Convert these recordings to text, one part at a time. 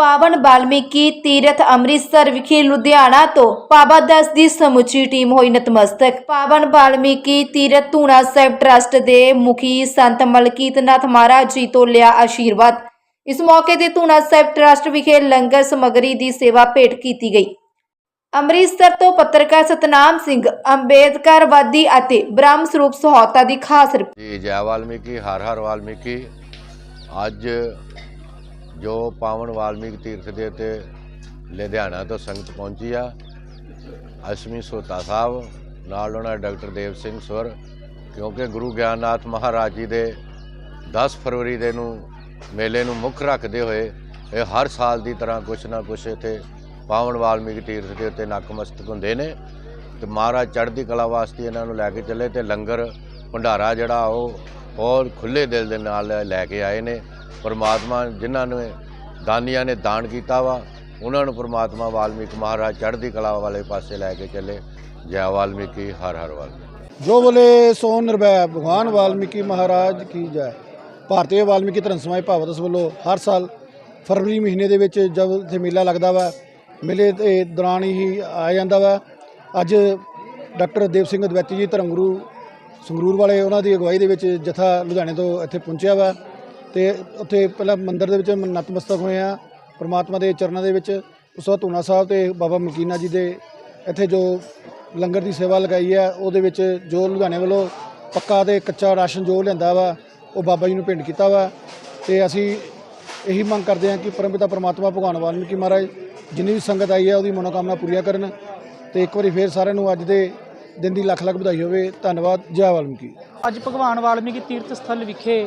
ਪਾਵਨ ਬਾਲਮੀਕੀ ਤੀਰਥ ਅੰਮ੍ਰਿਤਸਰ ਵਿਖੇ ਲੁਧਿਆਣਾ ਤੋਂ ਬਾਬਾ ਦਸ ਦੀ ਸਮੁੱਚੀ ਟੀਮ ਹੋਈ ਨਤਮਸਤਕ। ਪਾਵਨ ਬਾਲਮੀਕੀ ਤੀਰਥ ਧੂਣਾ ਸਾਹਿਬ ਟਰਸਟ ਦੇ ਮੁਖੀ ਸੰਤ ਮਲਕੀਤ ਨਾਥ ਮਹਾਰਾਜ ਜੀ ਤੋਂ ਲਿਆ ਆਸ਼ੀਰਵਾਦ। ਇਸ ਮੌਕੇ ਤੇ ਧੂਣਾ ਸਾਹਿਬ ਟਰਸਟ ਵਿਖੇ ਲੰਗਰ ਸਮੱਗਰੀ ਦੀ ਸੇਵਾ ਭੇਟ ਕੀਤੀ ਗਈ। ਅੰਮ੍ਰਿਤਸਰ ਤੋਂ ਪੱਤਰਕਾਰ ਸਤਨਾਮ ਸਿੰਘ ਅੰਬੇਦਕਰਵਾਦੀ ਅਤੇ ਬ੍ਰਹਮ ਸਰੂਪ ਸਹੌਤਾ ਦੀ ਖਾਸ ਰਿਪੋਰਟ। ਜੀ, ਜੈ ਵਾਲਮੀਕੀ, ਹਰ ਹਰ ਵਾਲਮੀਕੀ। ਅੱਜ ਜੋ ਪਾਵਨ ਵਾਲਮੀਕ ਤੀਰਥ ਦੇ ਉੱਤੇ ਲੁਧਿਆਣਾ ਤੋਂ ਸੰਗਤ ਪਹੁੰਚੀ ਆ, ਅਸ਼ਮੀ ਸੋਤਾ ਸਾਹਿਬ, ਨਾਲ ਉਹਨਾਂ ਡਾਕਟਰ ਦੇਵ ਸਿੰਘ ਸੁਰ, ਕਿਉਂਕਿ ਗੁਰੂ ਗਿਆਨਨਾਥ ਮਹਾਰਾਜ ਜੀ ਦੇ 10 ਫਰਵਰੀ ਦੇ ਨੂੰ ਮੇਲੇ ਨੂੰ ਮੁੱਖ ਰੱਖਦੇ ਹੋਏ ਇਹ ਹਰ ਸਾਲ ਦੀ ਤਰ੍ਹਾਂ ਕੁਛ ਨਾ ਕੁਛ ਇੱਥੇ ਪਾਵਨ ਵਾਲਮੀਕ ਤੀਰਥ ਦੇ ਉੱਤੇ ਨਕਮਸਤਕ ਹੁੰਦੇ ਨੇ। ਤੇ ਮਹਾਰਾਜ ਚੜ੍ਹਦੀ ਕਲਾ ਵਾਸਤੇ ਇਹਨਾਂ ਨੂੰ ਲੈ ਕੇ ਚੱਲੇ ਤੇ ਲੰਗਰ, ਭੰਡਾਰਾ ਜਿਹੜਾ ਉਹ ਬਹੁਤ ਖੁੱਲੇ ਦਿਲ ਦੇ ਨਾਲ ਲੈ ਕੇ ਆਏ ਨੇ। ਪਰਮਾਤਮਾ ਜਿਨ੍ਹਾਂ ਨੇ ਦਾਨੀਆਂ ਨੇ ਦਾਨ ਕੀਤਾ ਵਾ, ਉਹਨਾਂ ਨੂੰ ਪਰਮਾਤਮਾ ਵਾਲਮੀਕ ਮਹਾਰਾਜ ਚੜ੍ਹਦੀ ਕਲਾ ਵਾਲੇ ਪਾਸੇ ਲੈ ਕੇ ਚੱਲੇ। ਜੈ ਵਾਲਮੀਕੀ, ਹਰ ਹਰ ਵਾਲਮੀਕੀ। ਜੋ ਬੋਲੇ ਸੋ ਨਿਰਭੈ, ਭਗਵਾਨ ਵਾਲਮੀਕੀ ਮਹਾਰਾਜ ਕੀ ਜੈ। ਭਾਰਤੀ ਵਾਲਮੀਕੀ ਧਰਮ ਸਮਾਜ ਭਾਵਦਸ ਵੱਲੋਂ ਹਰ ਸਾਲ ਫਰਵਰੀ ਮਹੀਨੇ ਦੇ ਵਿੱਚ ਜਦ ਇੱਥੇ ਮੇਲਾ ਲੱਗਦਾ ਵਾ, ਮੇਲੇ ਦੇ ਦੌਰਾਨ ਹੀ ਆ ਜਾਂਦਾ ਵਾ। ਅੱਜ ਡਾਕਟਰ ਦੇਵ ਸਿੰਘ ਅਦਵੈਤੀ ਜੀ ਧਰਮ ਗੁਰੂ ਸੰਗਰੂਰ ਵਾਲੇ ਉਹਨਾਂ ਦੀ ਅਗਵਾਈ ਦੇ ਵਿੱਚ ਜਥਾ ਲੁਧਿਆਣੇ ਤੋਂ ਇੱਥੇ ਪਹੁੰਚਿਆ ਵਾ ਤੇ ਉੱਥੇ ਪਹਿਲਾਂ ਮੰਦਿਰ ਦੇ ਵਿੱਚ ਨਤਮਸਤਕ ਹੋਏ ਆ, ਪ੍ਰਮਾਤਮਾ ਦੇ ਚਰਨਾਂ ਦੇ ਵਿੱਚ, ਉਸ ਤੋਂ ਬਾਅਦ ਧੂਣਾ ਸਾਹਿਬ ਤੇ ਬਾਬਾ ਮਕੀਨਾ ਜੀ ਦੇ ਇੱਥੇ ਜੋ ਲੰਗਰ ਦੀ ਸੇਵਾ ਲਗਾਈ ਹੈ ਉਹਦੇ ਵਿੱਚ ਜੋ ਲੁਧਿਆਣੇ ਵੱਲੋਂ ਪੱਕਾ ਤੇ ਕੱਚਾ ਰਾਸ਼ਨ ਜੋ ਲਿਆਂਦਾ ਵਾ, ਉਹ ਬਾਬਾ ਜੀ ਨੂੰ ਭੇਂਟ ਕੀਤਾ ਵਾ। ਤੇ ਅਸੀਂ ਇਹੀ ਮੰਗ ਕਰਦੇ ਹਾਂ ਕਿ ਪਰਮਪਿਤਾ ਪਰਮਾਤਮਾ ਭਗਵਾਨ ਵਾਲਮੀਕੀ ਮਹਾਰਾਜ, ਜਿੰਨੀ ਵੀ ਸੰਗਤ ਆਈ ਹੈ ਉਹਦੀ ਮਨੋਕਾਮਨਾ ਪੂਰੀਆਂ ਕਰਨ। ਤੇ ਇੱਕ ਵਾਰੀ ਫੇਰ ਸਾਰਿਆਂ ਨੂੰ ਅੱਜ ਦੇ ਦਿਨ ਦੀ ਲੱਖ ਲੱਖ ਵਧਾਈ ਹੋਵੇ। ਧੰਨਵਾਦ ਜੈ ਵਾਲਮੀਕੀ। ਅੱਜ ਭਗਵਾਨ ਵਾਲਮੀਕੀ ਤੀਰਥ ਸਥਲ ਵਿਖੇ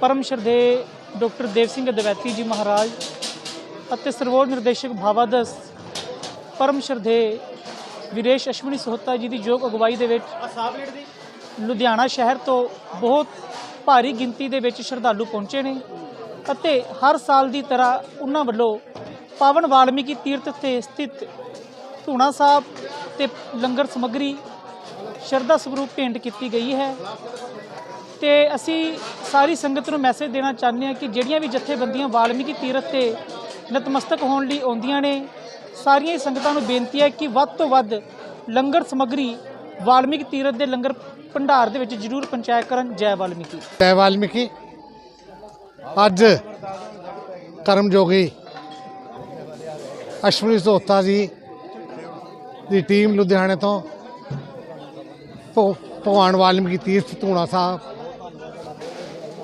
ਪਰਮ ਸ਼ਰਧੇ ਡਾਕਟਰ ਦੇਵ ਸਿੰਘ ਦਵੈਤੀ ਜੀ ਮਹਾਰਾਜ ਅਤੇ ਸਰਵੋਰ ਨਿਰਦੇਸ਼ਕ ਭਾਵਾਦਸ ਪਰਮ ਸ਼ਰਧੇ ਵਿਰੇਸ਼ ਅਸ਼ਵਨੀ ਸੋਹਤਾ ਜੀ ਦੀ ਯੋਗ ਅਗਵਾਈ ਦੇ ਵਿੱਚ ਲੁਧਿਆਣਾ ਸ਼ਹਿਰ ਤੋਂ ਬਹੁਤ ਭਾਰੀ ਗਿਣਤੀ ਦੇ ਵਿੱਚ ਸ਼ਰਧਾਲੂ ਪਹੁੰਚੇ ਨੇ ਅਤੇ ਹਰ ਸਾਲ ਦੀ ਤਰ੍ਹਾਂ ਉਹਨਾਂ ਵੱਲੋਂ ਪਾਵਨ ਵਾਲਮੀਕੀ ਤੀਰਥ ਤੇ ਸਥਿਤ ਧੂਣਾ ਸਾਹਿਬ ਤੇ ਲੰਗਰ ਸਮੱਗਰੀ ਸ਼ਰਧਾ ਸਰੂਪ ਭੇਂਟ ਕੀਤੀ ਗਈ ਹੈ। ਤੇ ਅਸੀਂ ਸਾਰੀ ਸੰਗਤ ਨੂੰ ਮੈਸੇਜ ਦੇਣਾ ਚਾਹੁੰਦੇ ਹਾਂ ਕਿ ਜਿਹੜੀਆਂ ਵੀ ਜਥੇਬੰਦੀਆਂ ਵਾਲਮੀਕੀ ਤੀਰਥ ਤੇ ਨਤਮਸਤਕ ਹੋਣ ਲਈ ਆਉਂਦੀਆਂ ਨੇ, ਸਾਰੀਆਂ ਹੀ ਸੰਗਤਾਂ ਨੂੰ ਬੇਨਤੀ ਹੈ ਕਿ ਵੱਧ ਤੋਂ ਵੱਧ ਲੰਗਰ ਸਮੱਗਰੀ ਵਾਲਮੀਕੀ ਤੀਰਥ ਦੇ ਲੰਗਰ ਭੰਡਾਰ ਦੇ ਵਿੱਚ ਜ਼ਰੂਰ ਪਹੁੰਚਾਇਆ ਕਰਨ। ਜੈ ਵਾਲਮੀਕੀ। ਜੈ ਵਾਲਮੀਕੀ। ਅੱਜ ਕਰਮਯੋਗੀ ਅਸ਼ਵਨੀ ਸੋਤਾ ਜੀ ਦੀ ਟੀਮ ਲੁਧਿਆਣੇ ਤੋਂ ਭਗ- ਭਗਵਾਨ ਵਾਲਮੀਕੀ ਤੀਰਥ ਧੂਣਾ ਸਾਹਿਬ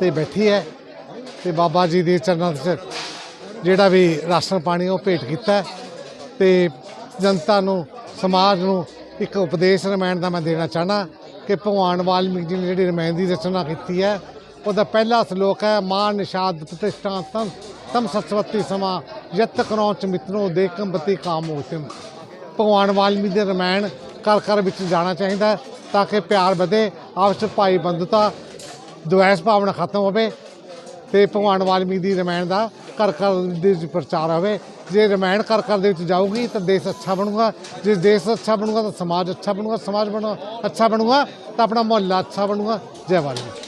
ਤੇ ਬੈਠੀ ਹੈ ਤੇ ਬਾਬਾ ਜੀ ਦੇ ਚਰਨਾਂ 'ਚ ਜਿਹੜਾ ਵੀ ਰਾਸ਼ਨ ਪਾਣੀ ਉਹ ਭੇਟ ਕੀਤਾ ਹੈ ਤੇ ਜਨਤਾ ਨੂੰ, ਸਮਾਜ ਨੂੰ ਇੱਕ ਉਪਦੇਸ਼ ਰਮਾਇਣ ਦਾ ਮੈਂ ਦੇਣਾ ਚਾਹਨਾ ਕਿ ਭਗਵਾਨ ਵਾਲਮੀਕ ਜੀ ਨੇ ਜਿਹੜੀ ਰਮਾਇਣ ਦੀ ਰਚਨਾ ਕੀਤੀ ਹੈ, ਉਹਦਾ ਪਹਿਲਾ ਸ਼ਲੋਕ ਹੈ, ਮਾਨ ਨਿਸ਼ਾਦ ਪ੍ਰਤਿਸ਼ਠਾ ਤਮ ਤਮ ਸਤਵਤੀ ਸਮਾ ਯਤ ਕਰੌਚ ਮਿਤਰੋ ਦੇਕਮ ਬਤੀ ਕਾਮੋਤਮ ਭਗਵਾਨ ਵਾਲਮੀਕ ਦੇ ਰਮਾਇਣ ਘਰ ਘਰ ਵਿੱਚ ਜਾਣਾ ਚਾਹੀਦਾ ਤਾਂ ਕਿ ਪਿਆਰ ਵਧੇ, ਆਪਸ ਵਿੱਚ ਭਾਈ ਬੰਦਤਾ ਦੁਆਇਸ ਭਾਵਨਾ ਖਤਮ ਹੋਵੇ ਤੇ ਭਗਵਾਨ ਵਾਲਮੀਕ ਦੀ ਰਮਾਇਣ ਦਾ ਘਰ ਘਰ ਦੇ ਵਿੱਚ ਪ੍ਰਚਾਰ ਹੋਵੇ। ਜੇ ਰਮਾਇਣ ਘਰ ਘਰ ਦੇ ਵਿੱਚ ਜਾਊਗੀ ਤਾਂ ਦੇਸ਼ ਅੱਛਾ ਬਣੂਗਾ। ਜੇ ਦੇਸ਼ ਅੱਛਾ ਬਣੂਗਾ ਤਾਂ ਸਮਾਜ ਅੱਛਾ ਬਣੂਗਾ, ਸਮਾਜ ਬਣੂ ਅੱਛਾ ਬਣੂਗਾ ਤਾਂ ਆਪਣਾ ਮੁਹੱਲਾ ਅੱਛਾ ਬਣੂਗਾ। ਜੈ ਵਾਲਮੀਕ।